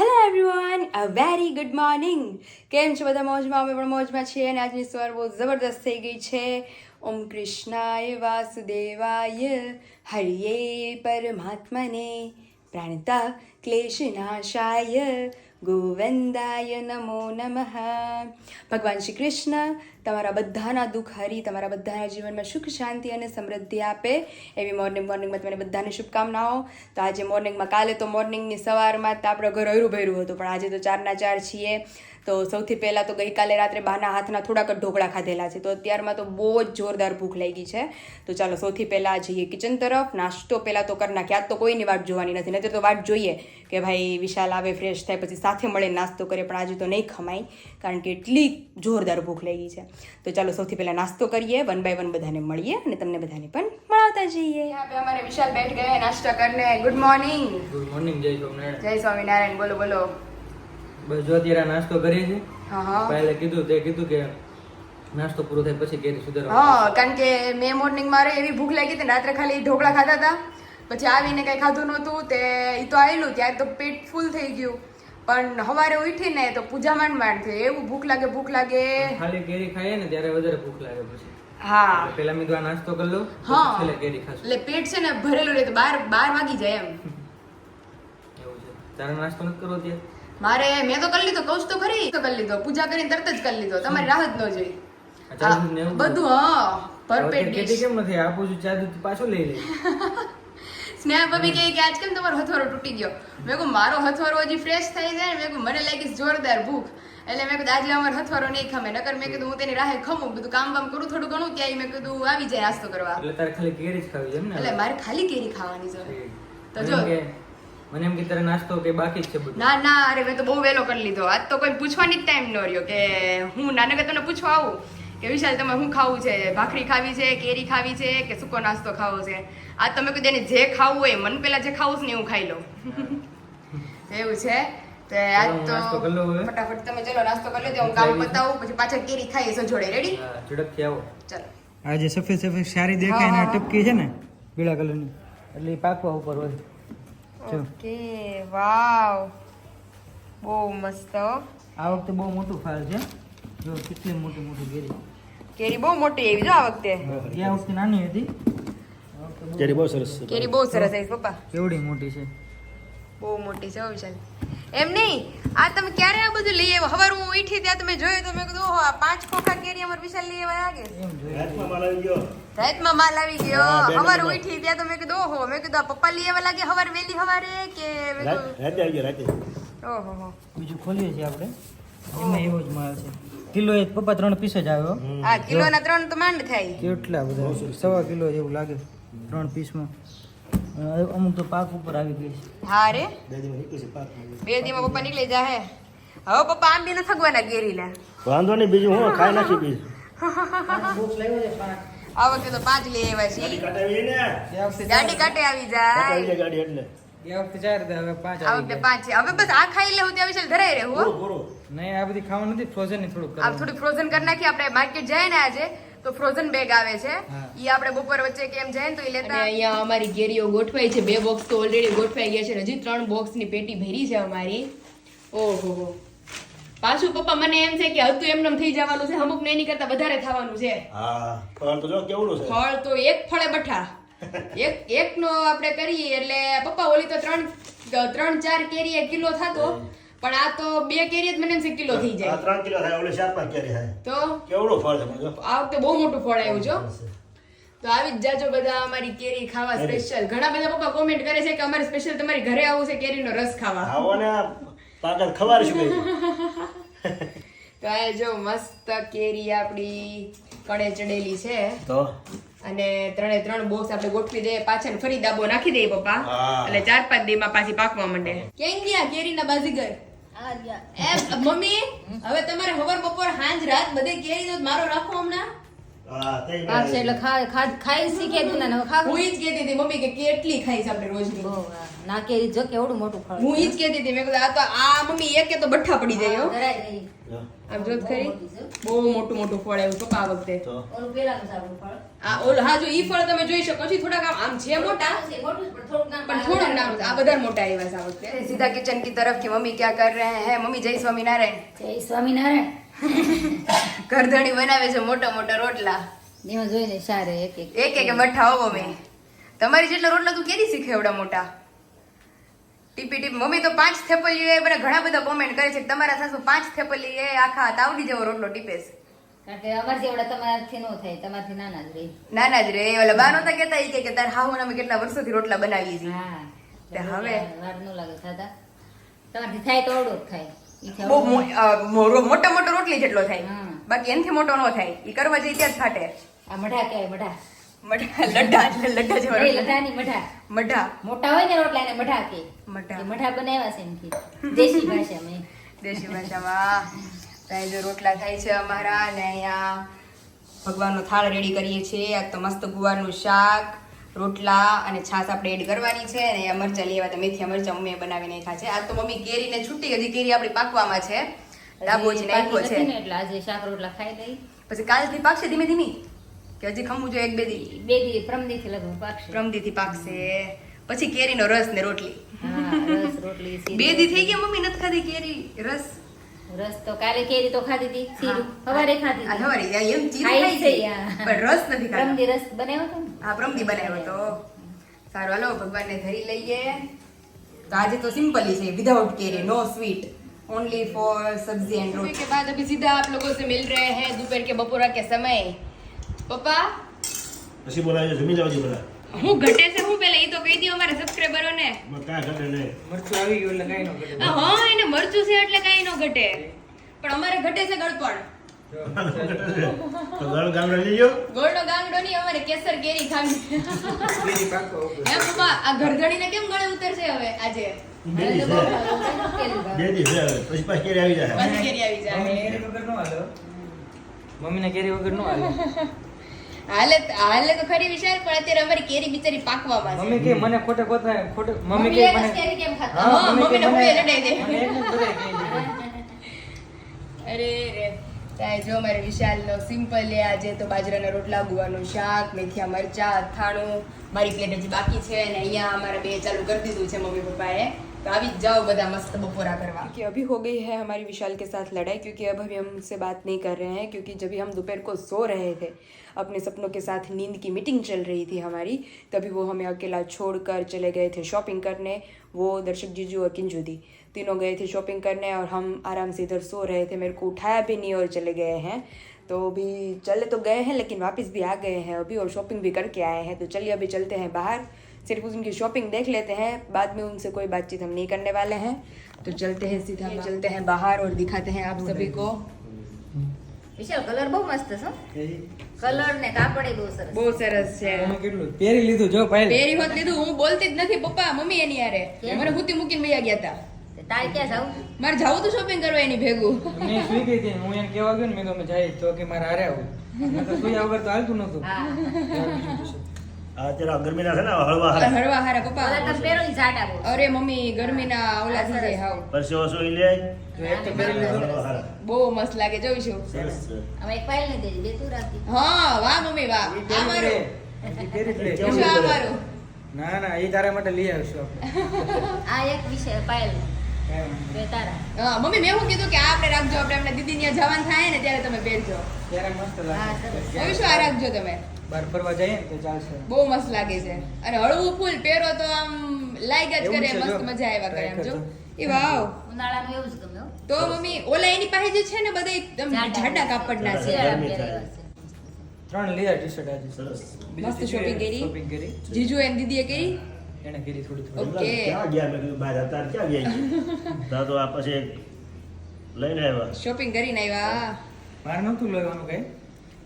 Hello everyone a very good morning કેમ છો બધા? મોજમાં? અમે પણ મોજમાં છીએ અને આજની સવાર બહુ જબરદસ્ત થઈ ગઈ છે. ઓમ કૃષ્ણાય વાસુદેવાય. હરિયે પરમાત્મને પ્રાણતા ક્લેશનાશાય. ગોવિંદાય નમો નમઃ. ભગવાન શ્રી કૃષ્ણ તમારા બધાના દુઃખ હરી, તમારા બધાના જીવનમાં સુખ, શાંતિ અને સમૃદ્ધિ આપે. એવી મોર્નિંગ મોર્નિંગમાં તમને બધાને શુભકામનાઓ. તો આજે મોર્નિંગમાં કાલે તો મોર્નિંગની સવારમાં તો આપણો ઘર હરું ભર્યું હતું, પણ આજે તો ચારના ચાર છીએ. તો સૌથી પહેલાં તો ગઈકાલે રાત્રે બાના હાથના થોડાક ઢોકળા ખાધેલા છે. તો અત્યારમાં તો બહુ જ જોરદાર ભૂખ લાગી છે. તો ચાલો સૌથી પહેલાં જઈએ કિચન તરફ. નાસ્તો પહેલાં તો કરી આજ તો કોઈની વાટ જોવાની નથી. નહીં તો વાટ જોઈએ કે ભાઈ વિશાલ આવે ફ્રેશ થાય પછી સાથે મળે નાસ્તો કરે, પણ આજે તો નહીં ખમાય, કારણ કે એટલી જોરદાર ભૂખ લાગી છે. તો ચાલો સૌથી પહેલાં નાસ્તો કરીએ વન બાય વન બધાને મળીએ અને તમને બધાને પણ મળાવતા જઈએ. અમારે વિશાલ બેઠ ગયા નાસ્તા કરીને. ગુડ મોર્નિંગ ગુડ મોર્નિંગ જય સ્વામિનારાયણ. જય સ્વામિનારાયણ બોલો બોલો. બસ જો અત્યારે નાસ્તો કરીએ છીએ પહેલા કીધું તે કીધું કે નાસ્તો પૂરો થાય પછી કેરી સુધારો હા કારણ કે મે મોર્નિંગ મારે એવી ભૂખ લાગી હતી રાત્રે ખાલી ઢોકળા ખાધા હતા. પછી આવીને કઈ ખાધું નહોતું તે એ તો આવેલું ત્યારે તો પેટ ફૂલ થઈ ગયું. પણ સવારે ઉઠીને તો પૂજા માંડ માંડ થઈ એવું ભૂખ લાગે ભૂખ લાગે. ખાલી કેરી ખાઈએ ને ત્યારે વધારે ભૂખ લાગે પછી. હા. પેલા મેં નાસ્તો કરી લઉં હા. એટલે કેરી ખાશું. એટલે પેટ છે ને ભરેલું રહે તો બાર બાર વાગી જાય એમ. એવું છે. તારે નાસ્તો નથી કરવો ત્યાં મારે મેં તો કરી લીધો કૌશ તો ખરી તો કરી લીધો. પૂજા કરીને તરત જ કરી લીધો. તમારી રાહત ન જોઈ. ને બધું હા ભરપેટ કેમ નથી? આપું છું ચા દૂધ પાછું લઈ લે સ્નેહ ભાભી કહે કે આજ કેમ તમારો હથવારો તૂટી ગયો? મેં કહું મારો હથવારો હજી ફ્રેશ થઈ જાય મેં કહું મને લાગી જોરદાર ભૂખ. એટલે મેં કીધું આજે અમારો હથવારો નહીં ખમે. નકર મેં કીધું હું તેની રાહે ખમું. બધું કામ કામ કરું થોડું ઘણું ત્યાં મેં કીધું આવી જાય નાસ્તો કરવા. એટલે ખાલી કેરી જ ખાવી એમ ને? એટલે મારે ખાલી કેરી ખાવાની જરૂર. તો જો મને એમ કે તારે નાસ્તો કે બાકી જ છે બધું? ના ના અરે મેં તો બહુ વહેલો કરી લીધો. આજ તો કોઈ પૂછવાની જ ટાઈમ ન રહ્યો કે હું નાનકે તને પૂછવા આવું? કે વિશાલ તમે શું ખાવું છે? ભાખરી ખાવી છે કેરી ખાવી છે કે સૂકો નાસ્તો ખાવો છે? આ તમે કોઈ એને જે ખાવું હોય મને પેલા જે ખાવું છે ને હું ખાઈ લઉં એવું છે? તો આજ તો. ફટાફટ તમે ચલો નાસ્તો કરી લેજો હું કામ બતાવું પછી પાછળ કેરી ખાઈએ સંજોડે. રેડી ઝડપથી આવો. ચલો. આ જે સફેદ સફેદ સારી દેખાય ને ટપકી છે ને પીળા કલરની. એટલે એ પાકવા ઉપર હોય. Okay wow. બહુ મસ્ત. આ વખતે બહુ મોટું ફાલ છે. જો કેટલી મોટી મોટી કેરી. કેરી બહુ મોટી એવી જો આ વખતે. એ વખતે નાની હતી. આ કેરી બહુ સરસ છે. કેરી બહુ સરસ આવી પપ્પા. કેવડી મોટી છે. બહુ મોટી છે હો વિશાલ એમ નહીં આ તમે ક્યારે આ બધું લઈ આવ્યા? હવાર હું ઉઠી ત્યાં તમે જોયું તો મેં કીધું ઓહો આ પાંચ ખોખા કેરી અમાર વિશાલ લઈ આવ્યા લાગે. રાતમાં માલ આવી ગયો. રાતમાં માલ આવી ગયો. હવાર. ઉઠી ત્યાં તો મેં કીધું ઓહો મેં કીધું આ પપ્પા લઈ આવ્યા લાગે હવાર વહેલી હવારે કે રાત- રાતે આવી ગયો રાતે. ઓહો હો. બીજું ખોલીએ છીએ આપણે. એમાં એવો જ માલ છે. કિલો એ પપ્પા ત્રણ પીસ જ આવ્યો. આ કિલોના ત્રણ તો માંડ થાય. કેટલા બધા? સવા કિલો જેવું લાગે. ત્રણ પીસમાં અમુક તો પાક ઉપર આવી ગઈ છે. હા રે. બે દિવસ નીકળી છે પાક. બે દીમાં પપ્પા નીકળી જાહે હવે પપ્પા આંબી ન થગવાના કેરી લે વાંધો નહીં બીજું હું ખાઈ નાખી બીજું. આ વખતે તો પાંચ લઈ આવ્યા ને? વખતે ગાડી કાટે આવી જાય. જાય ગાડી એટલે. ગયા વખતે ચાર હતા હવે પાંચ આ આવી વખતે ગયા. પાંચ છે. હવે બસ આ ખાઈ લેવું ત્યાં વિશાલ ધરાઈ રહેવું હો. પૂરું પૂરું નહીં આ બધી ખાવાનું નથી ફ્રોઝનની થોડુંક આ કરવાનું. થોડી ફ્રોઝન કરી નાખી આપણે માર્કેટ જાય ને આજે તો ફ્રોઝન બેગ આવે છે. હા. ઈ આપણે બપોર વચ્ચે કેમ જાય ને તો ઈ લેતા અહીંયા અમારી કેરીઓ ગોઠવાઈ છે. બે બોક્સ તો ઓલરેડી ગોઠવાઈ ગયા છે. હજી ત્રણ બોક્સની પેટી ભરી છે અમારી. ઓહો હો. પાછું પપ્પા મને એમ છે કે હતું એમ થઈ જવાનું છે. અમુક ને એની કરતા વધારે થવાનું છે. હા પણ તો જો કેવડું છે? ફળ તો એક ફળે બઠા. એક એક નો આપણે કરીએ એટલે પપ્પા ઓલી તો ત્રણ ત્રણ ચાર કેરી એક કિલો થતો. પણ આ તો બે કેરી જ મને એમ છે કિલો થઈ જાય. ત્રણ કિલો થાય ઓલી ચાર પાંચ કેરી થાય. તો? કેવડું ફળ છે આ વખતે બહુ મોટું ફળ આવ્યું જો તો આવી જ જાજો બધા અમારી કેરી ખાવા સ્પેશિયલ ઘણા બધા પપ્પા કોમેન્ટ કરે છે કે અમારે સ્પેશિયલ તમારી ઘરે આવું છે કેરીનો રસ ખાવા. આવો ને પાકર ખબર શું તો આ જો મસ્ત કેરી આપણી કણે ચડેલી છે. તો? અને ત્રણે ત્રણ બોક્સ આપણે ગોઠવી દઈએ પાછળ ફરી દાબો નાખી દઈએ પપ્પા. એટલે ચાર પાંચ દી માં પાછી પાકવા માંડે. કેમ ગયા? કેરીના બાજીગર? એમ મમ્મી હવે તમારે હવર બપોર હાંજ રાત બધે કેરી તો મારો રાખો હમણાં? એટલે ફળ. તમે જોઈ શકો છો થોડાક આમ છે મોટા પણ થોડું નાનું આ બધા મોટા આવ્યા સીધા કિચન કી તરફ કે મમ્મી ક્યાં કર રહે હે? મમ્મી જય સ્વામિનારાયણ. જય સ્વામિનારાયણ. ઘરધણી બનાવે છે મોટા મોટા રોટલા. એમાં જોઈને સારે એક એક એક એક મઠ્ઠા હોવો મેં તમારી જેટલા રોટલા તું કેરી શીખે એવડા મોટા? ટીપી ટીપ મમ્મી તો પાંચ થેપલી એ બધા ઘણા બધા કોમેન્ટ કરે છે તમારા સાસુ પાંચ થેપલી એ આખા તાવડી જેવો રોટલો ટીપે છે. કારણ કે અમાર જેવડા તમારાથી નો થાય તમારથી નાના જ રહે. નાના જ રે ઓલા બા નહોતા કહેતા ઈ કે તાર હાહુ અમે કેટલા વર્ષોથી રોટલા બનાવીએ છીએ. હા તે હવે? વાર નો લાગે ખાતા તમારથી થાય તો ઓડો જ થાય. બહુ મોટો મોટો રોટલી જેટલો થાય. બાકી એનથી મોટો નો થાય. એ કરવા જઈ ત્યાં જ ફાટે આ મઢા કહેવાય મઢા. મઠા લડ્ડા જેવા મઢા. મોટા હોય ને રોટલા એને મઢા કે. મઢા. મઢા બનાવ્યા છે એમથી. દેશી ભાષામાં દેશી ભાષામાં ત્યાં જો રોટલા થાય છે અમારા ને અહીંયા ભગવાનનો થાળ રેડી કરીએ છીએ. આ તો મસ્ત ગુવારનું શાક. રોટલા અને છાશ આપણે એડ કરવાની છે અને મરચાં લેવા તો મેથી મરચાં મમ્મીએ બનાવીને નાખ્યા છે. આ તો મમ્મી કેરીને છૂટી હજી કેરી આપણી પાકવામાં છે. ડાબો છે એટલે આજે શાક રોટલા ખાઈ લઈ. પછી કાલથી પાકશે ધીમે ધીમે? કે હજી ખમવું જોઈએ એક બે દી? બે દી પ્રમદીથી લગભગ પાકશે. પ્રમદીથી પાકશે. પછી કેરીનો રસ ને રોટલી. રસ રોટલી બે દી થઈ ગયા મમ્મી નથી ખાધી કેરી રસ? રસ તો કાલે કેરી તો ખાધી હતી સીરું હવારે ખાધી હતી. સવારે એમ ચીરું ખાઈ છે, પણ રસ નથી ખાધી. રસ બનાવ્યો? હા પ્રમદી બનાવ્યો તો. સારું હાલો ભગવાનને ધરી લઈએ. તો આજે તો સિમ્પલ છે વિધાઉટ કેરી નો sweet only for sabzi and roti કે बाद अभी सीधा आप लोगों से मिल रहे हैं दोपहर કે बपोरा के समय पप्पा પછી બોલાય જમી જાવજો બધા. હું ઘટે છે હું પેલા એ તો કહી દઉં અમારા સબસ્ક્રાઇબરો ને કા ઘટે ને મરચું આવી ગયું એટલે કાઈ નો ઘટે. હા એને મરચું છે એટલે કાઈ નો ઘટે. પણ અમારે ઘટે છે ગળપણ. ગળ ગાંગડો લઈ જાઓ ગોળનો ગાંગડો નહીં અમારે કેસર કેરી ખાવી કેરી પાકો. એમ પપ્પા આ ગરધણીને કેમ ગળે ઉતરશે હવે આજે? મમ્મીને કેરી વગર ન હાલે તો ખરી વિચાર પણ અત્યારે અમારી કેરી બિચારી પાકવામાં મમ્મી કે મને ખોટે ખોટે ખોટે મમ્મી મમ્મી કે મને કેરી કેમ ખાતા? હા, હા, મમ્મી કે મમ્મીને મને- લડાઈ દે. મને એકને જ બધાય કહી દીધું. અરે રે. ત્યાં જો અમારે વિશાલનો સિમ્પલ એ આજે તો બાજરાના રોટલા ગુવાનું શાક મેથિયા મરચા અથાણું મારી પ્લેટ હજી બાકી છે અને અહીંયા અમારે બે ચાલુ કરી દીધું છે મમ્મી પપ્પાએ तो अभी जाओ બધા मस्त बपोरा करवा क्योंकि अभी हो गई है हमारी विशाल के साथ लड़ाई क्योंकि अब अभी हम उनसे बात नहीं कर रहे हैं क्योंकि जब हम दोपहर को सो रहे थे अपने सपनों के साथ नींद की मीटिंग चल रही थी हमारी तभी वो हमें अकेला छोड़कर चले गए थे शॉपिंग करने वो दर्शक जीजू और किंजू दी तीनों गए थे शॉपिंग करने और हम आराम से इधर सो रहे थे मेरे को उठाया भी नहीं और चले गए हैं तो अभी चले तो गए हैं लेकिन वापस भी आ गए हैं अभी और शॉपिंग भी करके आए हैं तो चलिए अभी चलते हैं बाहर सिर्फ उनकी शॉपिंग देख लेते हैं बाद में उनसे कोई बातचीत हम नहीं करने वाले हैं तो चलते हैं सीधा चलते हैं बाहर और दिखाते हैं आप सभी को વિશાલ કલર બહુ મસ્ત છે હો. કલર ને કાપડ બહુ સરસ બહુ સરસ છે મમ્મી કેટલું પહેરી લીધું જો પાયલ પહેરી હોત લીધું હું બોલતી જ નથી પપ્પા મમ્મી એની યારે કેમ? મને હુતી મૂકીને વયા ગયા હતા તે તારે ક્યાં જવું? મારે જવું તો શોપિંગ કરવા એની ભેગું. મેં સ્વીગી હતી હું એમ કેવા ગયો ને મેં તો મેં જાય તો કે મારે હારે આવું. મેં તો સુઈ વગર તો હાલતું નતું અત્યારે ગરમીના છે ને હળવા હારા. હળવા હારા ઓલા તમે પહેરો બહુ અરે મમ્મી ગરમીના ઓલા થઈ જાય હાવ. પરસેવો સોઈ લે બહુ મસ્ત લાગે જોઈશું સરસ છે એક પાયલ ને દેજે બે તું રાખી. હા વાહ મમ્મી વાહ. આ મારું આ? ના ના એ તારા માટે લઈ આવશું. આ એક વિષય હા મમ્મી મેં શું કીધું કે આ આપણે રાખજો આપણે આપણે દીદી ત્યાં જવાનું થાય ને ત્યારે તમે પહેરજો ત્યારે મસ્ત લાગે. હવે શું આ રાખજો તમે? બહાર ફરવા જઈએ તો ચાલશે. બહુ મસ્ત લાગે છે. અને હળવું ફૂલ પહેરો તો આમ લાઈક જ કરે મસ્ત મજા આવ્યા કરે આમ જો. એ વાવ. ઉનાળાનું એવું જ ગમે તો મમ્મી ઓલા એની પાસે જે છે ને બધા એકદમ જાડા. કાપડના છે. ત્રણ લેયર ટી શર્ટ આજે. સરસ. મસ્ત શોપિંગ કરી. જીજુ એની દીદીએ કરી. એને કરી થોડી થોડી. ઓકે. ક્યાં ગયા? મેં કીધું બહાર હતા ક્યાં ગયા તા તો આ પછી લઈને આવ્યા. શોપિંગ કરીને આવ્યા. મારે નહોતું લેવાનું કઈ.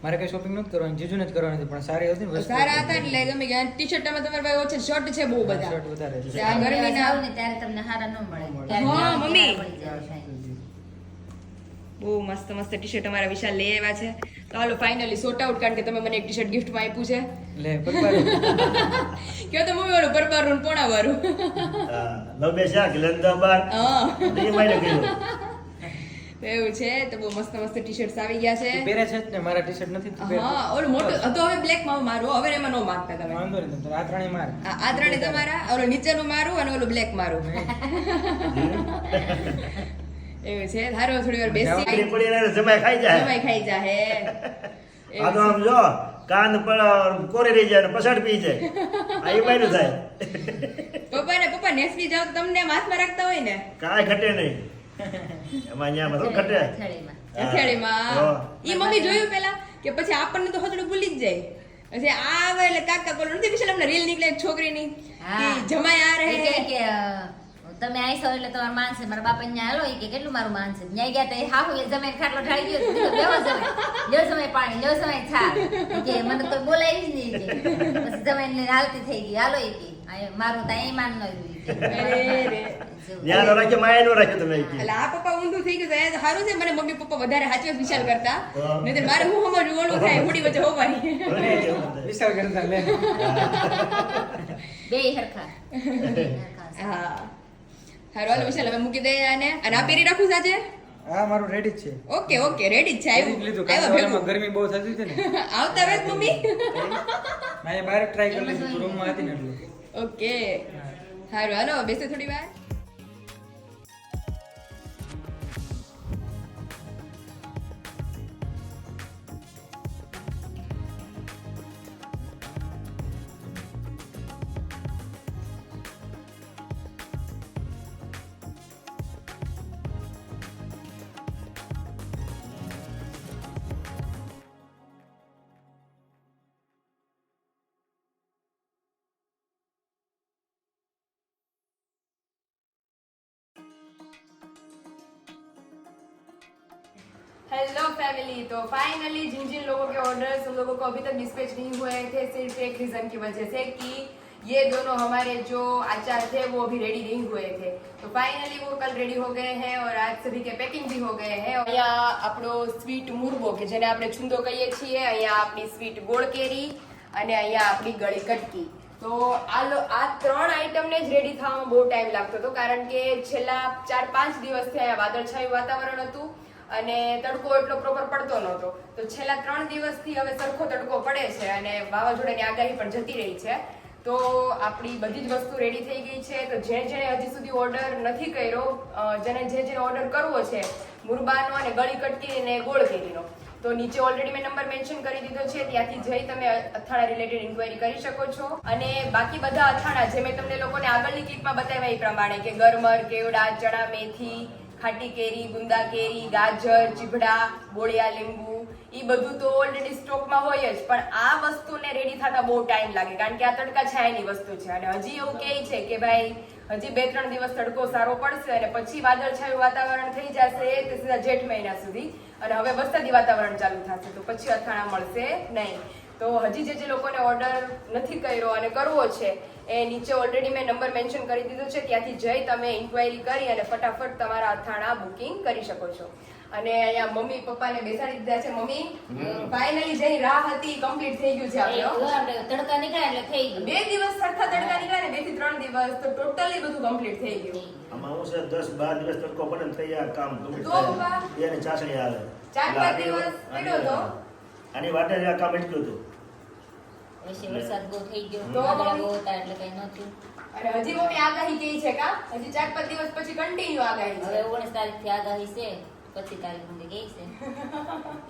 મારે કઈ શોપિંગ નહોતું કરવાની જીજુને જ કરવાની પણ સારી હતી ને સારા હતા એટલે ગમે ગયા ટી શર્ટમાં તમારી પાસે ઓછે શર્ટ છે બહુ બધા. શર્ટ વધારે છે. આ ગરમીના જાવ ને ત્યારે તમને સારા ન મળે. હા, મમ્મી. બહુ મસ્ત મસ્ત ટી શર્ટ અમારા વિશાલ લઈ આવ્યા છે. તો હાલો ફાઇનલી સોર્ટ આઉટ કારણ કે તમે મને એક ટી શર્ટ ગિફ્ટમાં આપ્યું છે. લે કયો તો મૂવી વાળું? પરબારું ને પોણા વાળું શાક હા. એ એવું છે તો બહુ મસ્ત મસ્ત ટી શર્ટ્સ આવી ગયા છે. પહેરે છે ને મારા ટી શર્ટ નથી હા ઓલું મોટું હવે બ્લેકમાં મારું હવે એમાં નો માગતા તમે. વાંધો નહીં આ ત્રણેય માર. આ ત્રણે તમારા ઓલું નીચેનું મારું અને ઓલું બ્લેક મારું. એવું છે ધારો થોડી વાર બેસી. પડી જમાઈ ખાઈ જાય. જમાઈ ખાઈ આ તો આમ જો કાન પર કોરી રહી જાય પછાડ પી જાય. આ એ બાયનું થાય. પપ્પા ને પપ્પા નેસવી જાવ તો તમને હાથમાં રાખતા હોય ને? કાંઈ ઘટે નહીં. એમાં ન્યા બધું ઘટે. થળીમાં. અથેળીમાં? ઈ મમ્મી જોયું પેલા કે પછી આપણને તો હજડું ભૂલી જ જાય. પછી આ આવે એટલે કાકા કોલ નથી વિશાલ અમને રીલ નીકળે છોકરી છોકરીની જમાય આ રહે. કે તમે આઈસો એટલે તમારું માનસે મારા બાપા ને હાલો કે કેટલું મારું માનસે ન્યાય ગયા તો હાહુ એ જમે ખાટલો ઢાળી ગયો. લેવો જમે લ્યો જમે પાણી લ્યો જમે છા કે મને કોઈ બોલાવી જ નહીં કે. પછી જમે ને હાલતી થઈ ગઈ. હાલો એ કે. મારું તો અહીં માન ન રહ્યું ઈ કે. અરે રે. જેવું. ત્યાં નો રાખ્યો માયા નો રાખ્યો તમે કે. એટલે આ પપ્પા ઊંધું થઈ ગયું તો સારું છે મને મમ્મી પપ્પા વધારે હાચવે વિશાલ કરતા. મારે હું સમજવું? ઓલું થાય હુડી વચ્ચે હોવાની. વિશાલ કરતા લે. બેય હરખા. બેય હરખા છે. હા. સારું હાલો વિશાલ હવે મૂકી દે આને. અને આ પહેરી રાખું સાચે હા મારું રેડી જ છે. ઓકે ઓકે રેડી જ છે આવ્યું. લીધું કારણ ગરમી બહુ થતી છે ને. આવતા વેત મમ્મી? મેં બહાર ટ્રાય કરી લીધું તું રૂમમાં હતી ને એટલે. ઓકે. સારું હાલો બેસે થોડી વાર. हेलो फैमिली तो फाइनली जिन जिन लोगों के ऑर्डर्स उन लोगों को अभी तक डिस्पैच नहीं हुए थे सिर्फ एक रीजन की वजह से कि ये दोनों हमारे जो आचार थे वो अभी रेडी नहीं हुए थे तो फाइनली वो कल रेडी हो गए हैं और आज सभी के पैकिंग भी हो गए हैं અહીંયા આપણો સ્વીટ મુરબો કે જેને આપણે છુંદો કહીએ છીએ અહીંયા આપણી સ્વીટ ગોળ કેરી અને અહીંયા આપણી ગળી કટકી તો આ લો આ ત્રણ આઈટમને જ રેડી થવામાં બહુ ટાઈમ લાગતો હતો કારણ કે છેલ્લા ચાર પાંચ દિવસથી અહીંયા વાદળછાયું વાતાવરણ હતું અને તડકો એટલો પ્રોપર પડતો નહોતો. તો છેલ્લા ત્રણ દિવસથી હવે સરખો તડકો પડે છે અને વાવાઝોડાની આગાહી પણ જતી રહી છે. તો આપણી બધી જ વસ્તુ રેડી થઈ ગઈ છે. તો જે જેણે હજી સુધી ઓર્ડર નથી કર્યો જેને જે જેને ઓર્ડર કરવો છે, મુરબાનો અને ગળી કટકી અને ગોળ કેરીનો તો નીચે ઓલરેડી મેં નંબર મેન્શન કરી દીધો છે. ત્યાંથી જઈ તમે અથાણા રિલેટેડ ઇન્ક્વાયરી કરી શકો છો. અને બાકી બધા અથાણા, જે મેં તમને લોકોને આગળની ક્લિપમાં બતાવ્યા એ પ્રમાણે કે ગરમર, કેવડા, ચણા, મેથી ખાટી કેરી, ગુંદા કેરી, ગાજર, ચીભડા, બોળિયા લીંબુ એ બધું તો ઓલરેડી સ્ટોકમાં હોય જ. પણ આ વસ્તુને રેડી થતા બહુ ટાઈમ લાગે. કારણ કે આ તડકા છાયાની વસ્તુ છે. અને હજી એવું કહે છે કે ભાઈ, હજી બે ત્રણ દિવસ તડકો સારો પડશે અને પછી વાદળછાયું વાતાવરણ થઈ જશે સીધા જેઠ મહિના સુધી. અને હવે વરસાદી વાતાવરણ ચાલુ થશે. તો પછી અથાણા મળશે નહીં. તો હજી જે જે લોકોને ઓર્ડર નથી કર્યો અને કરવો છે એ નીચે ઓલરેડી મેં નંબર મેન્શન કરી દીધો છે. ત્યાંથી જઈ તમે ઇન્ક્વાયરી કરી અને ફટાફટ તમારા અથાણા બુકિંગ કરી શકો છો. અને અહીંયા મમ્મી પપ્પાને બેસાડી દીધા છે. મમ્મી ફાઇનલી જેની રાહ હતી કમ્પ્લીટ થઈ ગયું છે આપણો તડકા નીકળ્યા એટલે થઈ ગયું. બે દિવસ સરખા તડકા નીકળ્યા ને બેથી ત્રણ દિવસ તો ટોટલી બધું કમ્પ્લીટ થઈ ગયું. આમાં હું છે? દસ બાર દિવસ તડકો પડે ને થઈ ગયા કામ. એની ચાસણી હાલે. ચાર પાંચ દિવસ પડ્યો તો? આની વાટે જ આ કામ એટલું હતું. પછી વરસાદ બહુ થઈ ગયો વાદળા બહુ હતા એટલે કઈ નહોતું. હજી મમ્મી આગાહી કહી છે કા? હજી ચાર પાંચ દિવસ પછી કન્ટિન્યુ આગાહી હવે છે ઓગણીસ તારીખથી આગાહી છે પછી તારીખ છે.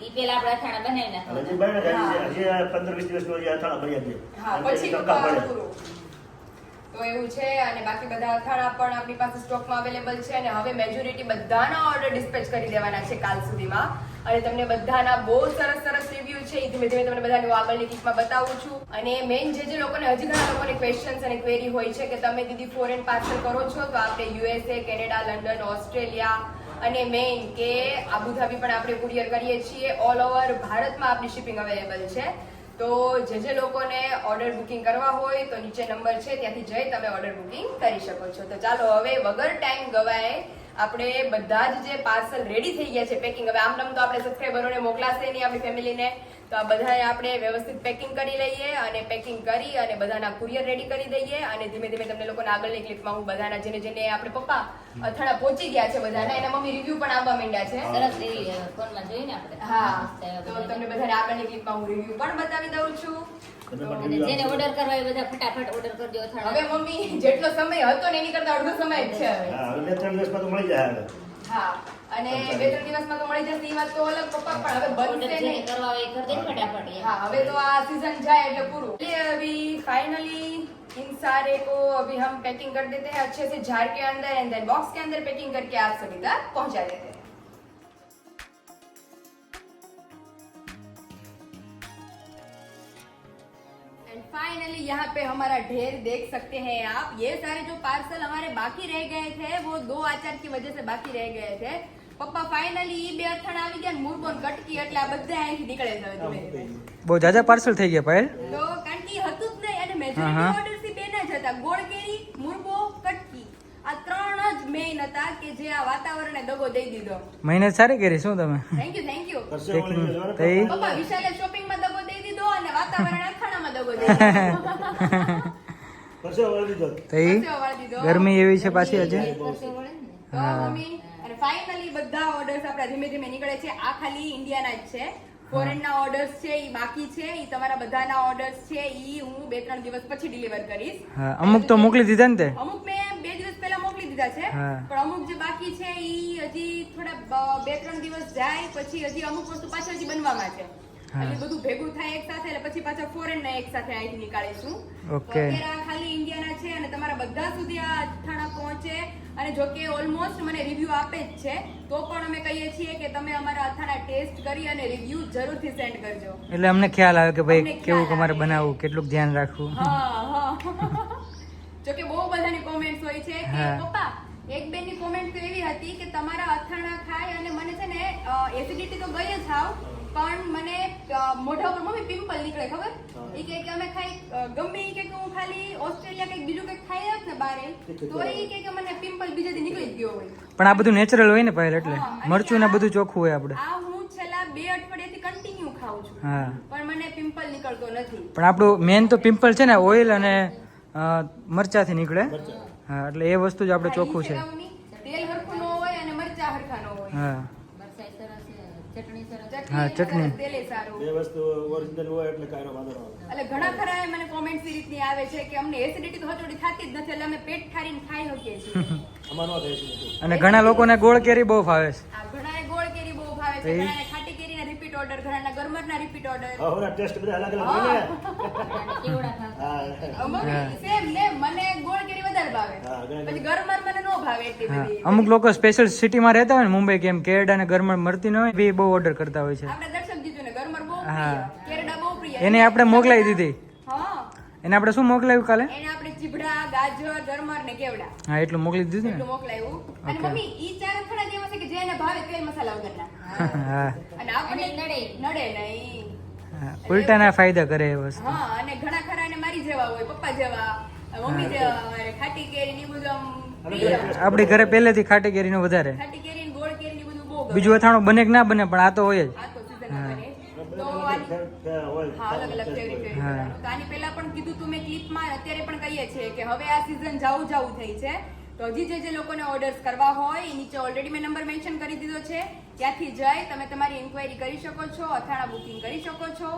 ઈ પેલા આપણે અથાણા બનાવી હજી હજી દિવસ અથાણા હા પછી. પૂરું. તો એવું છે અને બાકી બધા અથાણા પણ આપણી પાસે સ્ટોકમાં અવેલેબલ છે અને હવે મેજોરિટી બધાના ઓર્ડર ડિસ્પેચ કરી દેવાના છે કાલ સુધીમાં. અને તમને બધાના બહુ સરસ સરસ રિવ્યુ છે. એ ધીમે ધીમે તમને બધાને હું આગળની ક્લિપમાં બતાવું છું. અને મેઇન જે જે લોકોને, હજી ઘણા લોકોને ક્વેશ્ચન્સ અને ક્વેરી હોય છે કે તમે દીદી ફોરેન પાર્સલ કરો છો, તો આપણે યુએસએ કેનેડા લંડન ઓસ્ટ્રેલિયા અને મેઇન કે આબુધાબી પણ આપણે કુરિયર કરીએ છીએ. ઓલ ઓવર ભારતમાં આપણી શિપિંગ અવેલેબલ છે. તો જે જે લોકોને ઓર્ડર બુકિંગ કરવા હોય, તો નીચે નંબર છે, ત્યાંથી જઈ તમે ઓર્ડર બુકિંગ કરી શકો છો. તો ચાલો હવે વગર ટાઈમ ગવાય આપણે બધા જ જે પાર્સલ રેડી થઈ ગયા છે પેકિંગ હવે આમ તો આપણે સબસ્ક્રાઈબરોને મોકલાશે નહીં, આપણી ફેમિલીને તો આ બધાને આપણે વ્યવસ્થિત પેકિંગ કરી લઈએ અને પેકિંગ કરી અને બધાના કુરિયર રેડી કરી દઈએ અને ધીમે ધીમે તમને લોકોને આગળની ક્લિપમાં હું બધાના જેને જેને આપણે પપ્પા અથાણા પહોંચી ગયા છે બધાના એના મમ્મી રિવ્યુ પણ આવવા માંડ્યા છે. સરસ એવી ફોનમાં જોઈ ને આપણે. હા તો તમને બધાને આગળની ક્લિપમાં હું રિવ્યુ પણ બતાવી દઉં છું. જેને ઓર્ડર કરવા એ બધા ફટાફટ ઓર્ડર કરજો હવે મમ્મી જેટલો સમય હતો ને એની કરતા અડધો સમય જ છે હવે. હા હવે બે ત્રણ દિવસમાં તો મળી જાય હા. અને બે ત્રણ દિવસમાં તો મળી જશે એ વાત તો અલગ પપ્પા પણ હવે ઓર્ડર બનશે જેને નહીં કરવા હોય એ કરી દે ને ફટાફટ એમ. हाँ अभी तो आ सीजन जाए એટલે પૂરું चलिए अभी फाइनली इन सारे को अभी हम पैकिंग कर देते हैं अच्छे से जार के अंदर एंड देन बॉक्स के अंदर पैकिंग करके आप सभी तक पहुंचा देते हैं एंड फाइनली यहाँ पे हमारा ढेर देख सकते हैं आप ये सारे जो पार्सल हमारे बाकी रह गए थे वो दो आचार की वजह से बाकी रह गए थे પપ્પા ફાઇનલી ઈ બે અથાણા આવી ગયા ને મુરબોન કટકી એટલે આ બધા અહીંથી નીકળે છે ધીમે ધીમે. બહુ જાજા પાર્સલ થઈ ગયા પાયલ તો કારણ કે હતું જ નહીં અને મેજોરિટી ઓર્ડરથી બે ના જ હતા. ગોળ કેરી મુરબો કટકી આ ત્રણ જ મેઈન હતા કે જે આ વાતાવરણે દગો દઈ દીધો. મહેનત સારી કરી શું તમે? Thank you thank you. પપ્પા વિશાલે શોપિંગમાં દગો દઈ દીધો અને વાતાવરણ અથાણામાં દગો દઈ દીધો. ગરમી એવી છે પાછી ને. તો મમ્મી ફાઇનલી બધા ઓર્ડર્સ આપણા ધીમે ધીમે નીકળે છે. આ ખાલી ઇન્ડિયાના જ છે. ફોરેનના ઓર્ડર્સ છે ઈ બાકી છે. ઈ તમારા બધાના ઓર્ડર્સ છે. ઈ હું બે ત્રણ દિવસ પછી ડિલિવર કરીશ. હા અમુક તો મોકલી દીધા ને તે? અમુક મેં બે દિવસ પહેલા મોકલી દીધા છે. પણ અમુક જે બાકી છે ઈ હજી થોડા બે ત્રણ દિવસ જાય પછી હજી અમુક વસ્તુ પાછી હજી બનવામાં છે. એટલે બધું ભેગું થાય એક સાથે એટલે પછી પાછા ફોરેન ના એક સાથે અહીંથી નીકાળીશું. ઓકે. આ ખાલી ઇન્ડિયાના છે અને તમારા બધા સુધી આ અથાણા પહોંચે. અને જો કે ઓલમોસ્ટ મને રિવ્યુ આપે જ છે તો પણ અમે કહીએ છીએ કે તમે અમારા અથાણા ટેસ્ટ કરી અને રિવ્યુ જરૂરથી સેન્ડ કરજો. એટલે અમને ખ્યાલ આવે કે ભાઈ કેવું અમારે બનાવવું કેટલું ધ્યાન રાખવું. હા હા. જો કે બહુ બધાની કોમેન્ટ્સ હોય છે કે પપ્પા એક બેનની કોમેન્ટ તો એવી હતી કે તમારા અથાણા ખાય અને મને છે ને એસિડિટી તો ગઈ જ હાવ પણ મને મોઢા ઉપર મમ્મી પિમ્પલ નીકળે ખબર? એ કે કે અમે ખાઈ ગમે ઈ કે કે હું ખાલી ઓસ્ટ્રેલિયા કંઈક બીજું કંઈક ખાઈ જ ને બારે તો એ કે કે મને પિમ્પલ બીજેથી નીકળી ગયો હોય. પણ આ બધું નેચરલ હોય ને પાયલ એટલે મરચું ને બધું ચોખ્ખું હોય આપણે. આ હું છેલ્લા બે અઠવાડિયાથી કન્ટિન્યુ ખાઉં છું. હા. પણ મને પિમ્પલ નીકળતો નથી. પણ આપણું મેન તો પિમ્પલ છે ને ઓઇલ અને મરચાથી નીકળે. હા એટલે એ વસ્તુ જ આપણે ચોખ્ખું છે. તેલ હરખું ન હોય અને મરચા હરખા ન હોય. હા મરચાઈ સરસ છે, ચટણી સરસ હા, ચટણી. સારું બે વસ્તુ ઓરિજિનલ હોય એટલે કાયરો વાંધો ન આવે. એટલે ઘણા ખરા એ મને કોમેન્ટ એ રીતની આવે છે કે અમને એસિડિટી તો હજોડી થતી જ નથી એટલે અમે પેટ ઠારીને ખાઈ શકીએ છીએ. અમારો ન થાય છે અને ઘણા લોકોને ગોળ કેરી બહુ ફાવે છે. આ ઘણાને ગોળ કેરી બહુ ભાવે છે? ઘણાને રિપીટ ઓર્ડર ઘરના ગરમરના રિપીટ ઓર્ડર હા હવે ટેસ્ટ બધા અલગ અલગ હોય ને કેવડા હા. સેમ ને મને ગોળ કેરી વધારે ભાવે. પછી ગરમર મને નો ભાવે એટલી બધી. અમુક લોકો સ્પેશિયલ સિટીમાં રહેતા હોય ને મુંબઈ કેમ કેરડા અને ગરમર મળતી ન હોય બી બહુ ઓર્ડર કરતા હોય છે. આપણે દર્શક જીજુ ને ગરમર બહુ હા. પ્રિય. કેરડા બહુ પ્રિય. એને આપણે મોકલાવી દીધી. હા. એને આપણે શું મોકલાવ્યું કાલે? એને આપણે ચીબડા ગાજર ગરમર ને કેવડા. હા એટલું મોકલી દીધું એટલું મોકલાયું. અને મમ્મી ઈ ચાર અથાણા જેવા છે કે જેને ભાવે તેલ મસાલા વગરના. ને અને આપણે નડે. નડે નહીં. ઉલટાના ફાયદા કરે એ વસ્તુ. હા અને ઘણા ખરા ને મારી જેવા હોય પપ્પા જેવા મમ્મી જેવા હોય ખાટી કેરી ની બધું આપણી ઘરે પહેલેથી ખાટી કેરીનું વધારે. ખાટી કેરી ને ગોળ કેરી ની બધું બહુ બીજું અથાણું બને કે ના બને પણ આ તો હોય જ. હા. અલગ અલગ ફેવરિટ ફેવરિટ હા. બનાવવાનું. તો પણ કીધું તું મેં ક્લિપમાં અત્યારે પણ કહીએ છીએ કે હવે આ સીઝન જાવું જાવું થઈ છે. તો હજી જે જે લોકોને ઓર્ડર્સ કરવા હોય એ નીચે ઓલરેડી મેં નંબર મેન્શન કરી દીધો છે. ત્યાંથી જઈ તમે તમારી ઇન્ક્વાયરી કરી શકો છો અથાણા બુકિંગ કરી શકો છો.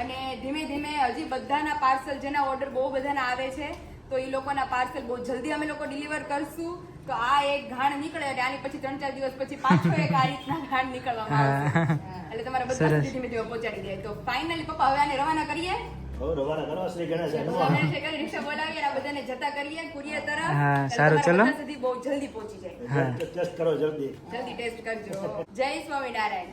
અને ધીમે ધીમે હજી બધાના પાર્સલ જેના ઓર્ડર બહુ બધાના આવે છે તો એ લોકોના પાર્સલ બહુ જલ્દી અમે લોકો ડિલિવર કરશું. તો આ એક ઘાણ નીકળે એટલે આની પછી ત્રણ ચાર દિવસ પછી પાછો એક આ રીતના ઘાણ નીકળવામાં આવશે. એટલે તમારા બધા ધીમે ધીમે પહોંચાડી દે. તો ફાઇનલી પપ્પા હવે આને રવાના કરીએ? રવાના કરવા શ્રી ગણેશ હનુમાન. રવાના છે કરી રિક્ષા બોલાવીએ આ બધાને જતા કરીએ કુરિયર તરફ. હા, સારું, ચલો. સુધી બહુ જલ્દી પહોંચી જાય. હા. ટેસ્ટ કરો જલ્દી. જલ્દી ટેસ્ટ કરજો. જય સ્વામિનારાયણ.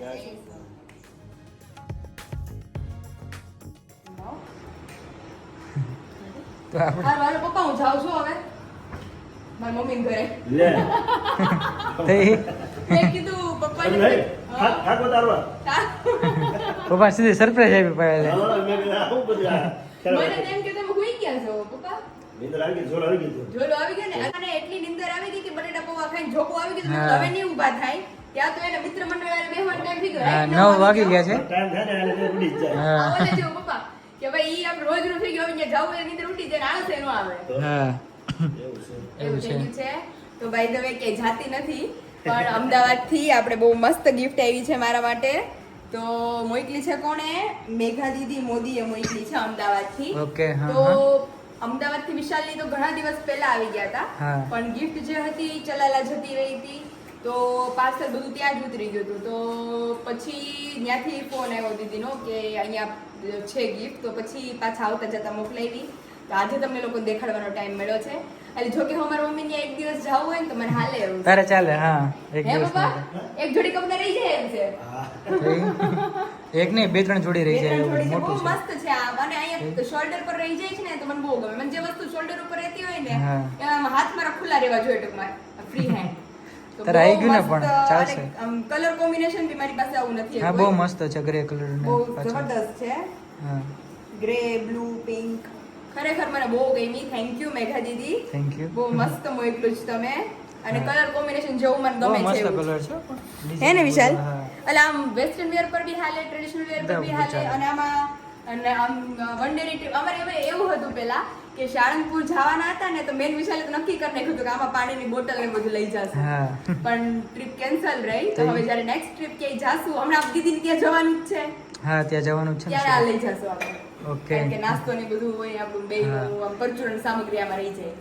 તો આપણે પપ્પા હું જાઉં છું હવે. મારી મમ્મી ઘરે. લે. તો મેં કીધું પપ્પા થાક-. પપ્પા સીધી સરપ્રાઈઝ આપી પાડે? મને તેમ કે તમે હુઈ ગયા છો પપ્પા. નીંદર આવી ગઈ જોર આવી ગઈ તું. આવી ગયો ને અને એટલી નીંદર આવી ગઈ કે બટેટા પૌવા ખાઈને જોકો આવી ગયો હવે નહીં ઊભા થાય. ત્યાં તો એને મિત્ર મંડળ વાળા બેહવાનો ટાઈમ થઈ ગયો હા વાગી ગયા છે. ટાઈમ થાય ને એટલે ઉડી જાય. હા. આ ઓલે પપ્પા કે ભાઈ ઈ આપણે રોજનું થઈ ગયું હવે ત્યાં જવું નીંદર ઉઠી જાય આળસ એનો આવે. હા. એવું છે. એવું એવું છે. તો ભાઈ તમે વે કે જાતી નથી પણ અમદાવાદથી આપણે બહુ મસ્ત ગિફ્ટ આવી છે મારા માટે. તો મોકલી છે કોણે? મેઘા દીદી મોદીએ મોકલી છે અમદાવાદથી Okay, હા, તો અમદાવાદથી વિશાલની તો ઘણા દિવસ પહેલા આવી ગયા હતા. પણ ગિફ્ટ જે હતી ચલાલા જતી રહી હતી. તો પાર્સલ બધું ત્યાં જ ઉતરી ગયું હતું. તો પછી ત્યાંથી ફોન આવ્યો દીદીનો કે અહીંયા છે ગિફ્ટ તો પછી પાછા આવતા જતા મોકલાવી. તો આજે તમને લોકો દેખાડવાનો ટાઈમ મળ્યો છે. એટલે જો કે હું મારા મમ્મીને એક દિવસ જવું હોય ને તો મને હાલે એવું. તારે ચાલે હા એક દિવસ એક જોડી કપડા રહી જાય એમ છે. એક નહીં બે ત્રણ જોડી રહી જાય એવું મોટું છે. મસ્ત છે આ. અને અહીંયા શોલ્ડર પર રહી જાય છે ને તો મને બહુ ગમે. મને જે વસ્તુ શોલ્ડર ઉપર રહેતી હોય ને એમાં હાથ મારા ખુલ્લા રહેવા જોઈએ ટૂંકમાં ફ્રી હેન્ડ તારે આવી ગયું ને પણ, ચાલશે. કલર કોમ્બિનેશન બી મારી પાસે આવું નથી હા બહુ મસ્ત છે ગ્રે કલર ને બહુ જબરદસ્ત છે. હા. ગ્રે બ્લુ પિંક ખરેખર મને બહુ ગમી. Thank you Megha Didi. Thank you બહુ મસ્ત મોકલું છે તમે. અને કલર કોમ્બિનેશન જેવું મને ગમે છે મસ્ત કલર છે. હે ને વિશાલ? એટલે આમ વેસ્ટર્ન વેર પર બી હાલે ટ્રેડિશનલ વેર પર બી હાલે અને આમાં અને આમ વન ડે ટ્રીપ અમારે હવે એવું હતું પેલા કે સાળંગપુર જવાના હતા ને તો મેન વિશાલે તો નક્કી કરી નાખ્યું કે આમાં પાણીની બોટલ ને બધું લઈ જશે. પણ ટ્રીપ કેન્સલ રહી. તો હવે જ્યારે નેક્સ્ટ ટ્રીપ ક્યાંય જાશું હમણાં દીદીને ત્યાં જવાનું જ છે. હા ત્યાં જવાનું છે ત્યારે આ લઈ જશું આપણે. ઓકે. કારણ કે નાસ્તો ને બધું હોય આપણું બે પરચુરણ સામગ્રી આમાં રહી જાય.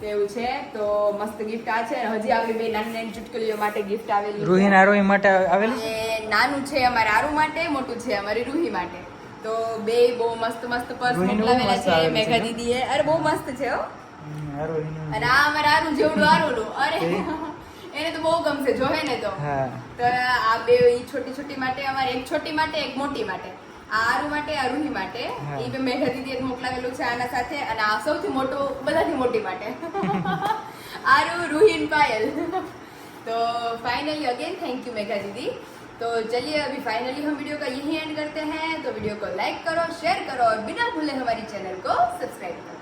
તેવું છે. તો મસ્ત ગિફ્ટ આ છે. હજી આપણી બે નાની નાની ચુટકલીઓ માટે ગિફ્ટ આવેલી રૂહી આરોહી માટે આવેલી નાનું છે અમારે આરુ માટે મોટું છે અમારી રૂહી માટે. તો બે બહુ મસ્ત મસ્ત પર્સ મોકલાવેલા છે મેઘા? દીદીએ. અરે બહુ મસ્ત છે હો. અને આ અમારે આરુ જેવડું આરુનું અરે એને તો બહુ ગમશે જોહે ને તો. તો આ બે ઈ છોટી છોટી માટે અમારે એક છોટી માટે એક મોટી માટે. આરુ માટે આ રૂહી માટે હા. એ બે મેઘા દીદીએ મોકલાવેલું છે આના સાથે અને આ સૌથી મોટું બધાથી મોટી માટે આરુ રૂહી અને પાયલ तो finally again thank you Megha दीदी तो चलिए अभी फाइनली हम वीडियो का यही एंड करते हैं तो वीडियो को लाइक करो शेयर करो और बिना भूले हमारी चैनल को सब्सक्राइब करो